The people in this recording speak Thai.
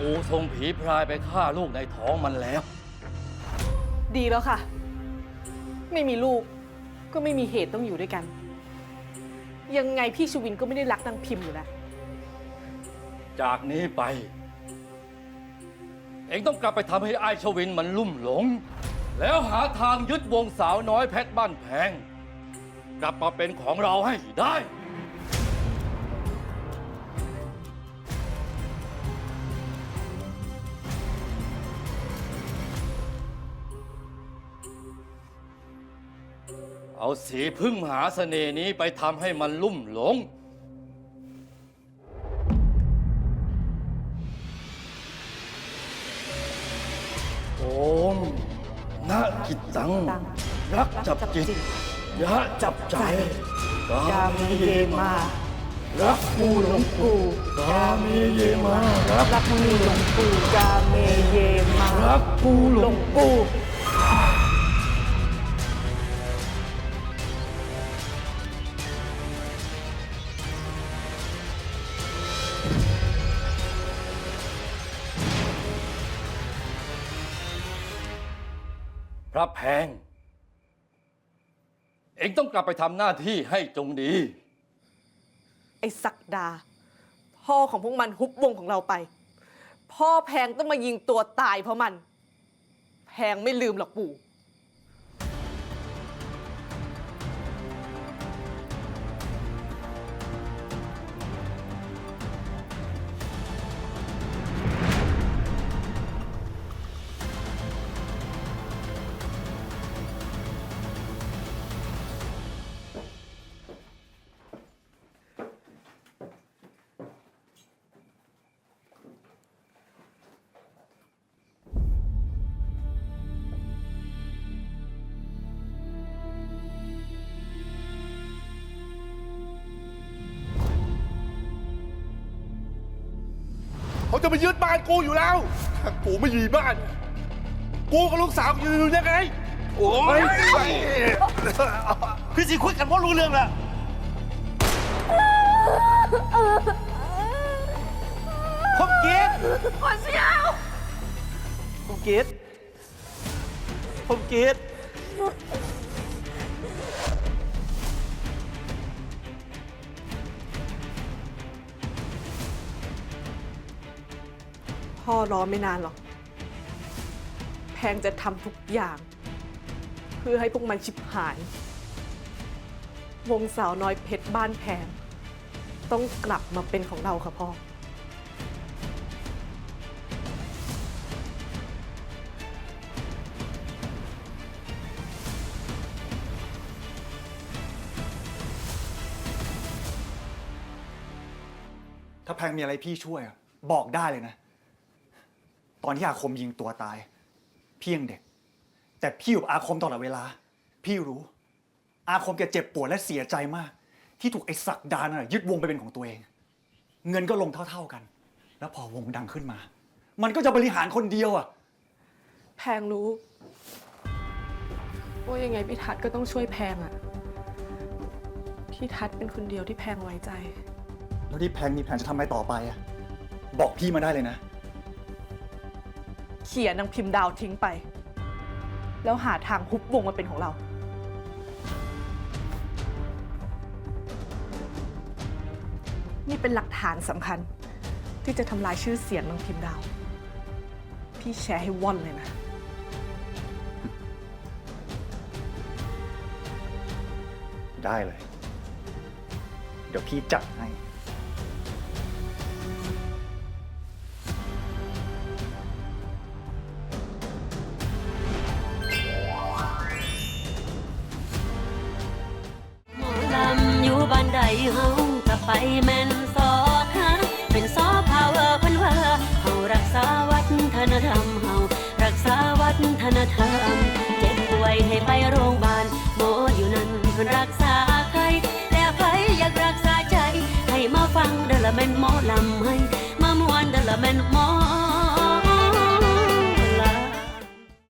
ปู่ส่งผีพรายไปฆ่าลูกในท้องมันแล้ว ดีแล้วค่ะ ไม่มีลูกก็ไม่มีเหตุต้องอยู่ด้วยกัน ยังไงพี่ชวินก็ไม่ได้รักนางพิมพ์อยู่แล้ว จากนี้ไป เองต้องกลับไปทำให้ไอ้ายชวินมันลุ่มหลง แล้วหาทางยึดวงสาวน้อยเพชรบ้านแพง กลับมาเป็นของเราให้ได้ เอาสีพึ่งมหาเสน่ห์นี้ไปทำให้มันลุ่มหลง โอมนะจิตตัง รักจับจิตยะจับใจกามีเยมา รักกูหลงกูกามีเยมา รักรักมีหลวงปู่กาเมเยมา รักกูหลงกู พระแพง เองต้องกลับไปทำหน้าที่ให้จงดี ไอ้ศักดา พ่อของพวกมันฮุบวงของเราไป พ่อแพงต้องมายิงตัวตายเพราะมัน แพงไม่ลืมหรอกปู่ เขาจะมายึดบ้านกูอยู่แล้วถ้ากูไม่อยู่บ้าน กูกับลูกสาวกูจะอยู่ยังไง โอ้ยพี่สิคุยกันว่ารู้เรื่องละผมเกลียดผมเสียวผมเกลียดผมเกลียด พ่อรอไม่นานหรอก แพงจะทำทุกอย่าง เพื่อให้พวกมันชิบหาย วงสาวน้อยเพชรบ้านแพง ต้องกลับมาเป็นของเราค่ะพ่อ ถ้าแพงมีอะไรพี่ช่วยอะบอกได้เลยนะ ตอนที่อาคมยิงตัวตาย พี่ยังเด็ก แต่พี่อยู่กับอาคมตลอดเวลา พี่รู้ อาคมแกเจ็บปวดและเสียใจมาก ที่ถูกไอ้ศักดานนยึดวงไปเป็นของตัวเอง เงินก็ลงเท่า ๆกัน แล้วพอวงดังขึ้นมา มันก็จะบริหารคนเดียวอะแพงรู้ ว่ายังไงพี่ทัศน์ก็ต้องช่วยแพงอะพี่ทัศน์เป็นคนเดียวที่แพงไว้ใจ แล้วที่แพงมีแผนจะทำอะไรต่อไปอะบอกพี่มาได้เลยนะ เขี่ยนางพิมพ์ดาวทิ้งไป แล้วหาทางฮุบวงมาเป็นของเรา นี่เป็นหลักฐานสำคัญ ที่จะทำลายชื่อเสียงนางพิมพ์ดาว พี่แชร์ให้ว่อนเลยนะ ได้เลย เดี๋ยวพี่จัดให้ เฮาก็ไปแม่นสอกหาเป็นซอพาวเวอร์พิ่นว่าเฮารักษาวัฒนธรรมเฮารักษาวัฒนธรรม เจ็บป่วยให้ไปโรงพยาบาลหมออยู่นั่นเพิ่นรักษาใครแล้วใครอยากรักษาใจ ให้มาฟังเด้อละแม่นหมอลำให้มามวนเดละแม่นหมอ